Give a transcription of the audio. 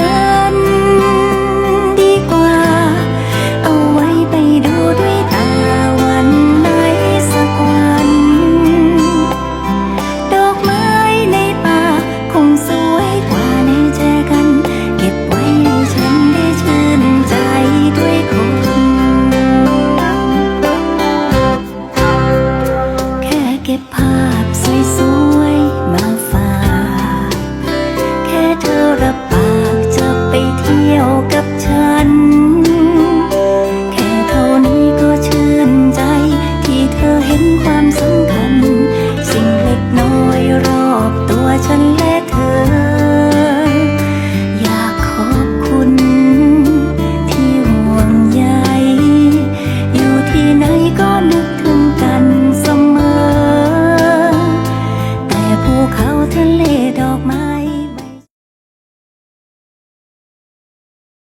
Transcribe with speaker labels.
Speaker 1: กันดีกว่า เอาไว้ไปดูด้วยตาวันไหนสักวัน ดอกไม้ในป่าคงสวยกว่าในแจกัน เก็บไว้ให้ฉันได้ชื่นใจด้วยคน แค่เก็บภาพ เขาทะเลดอกไม้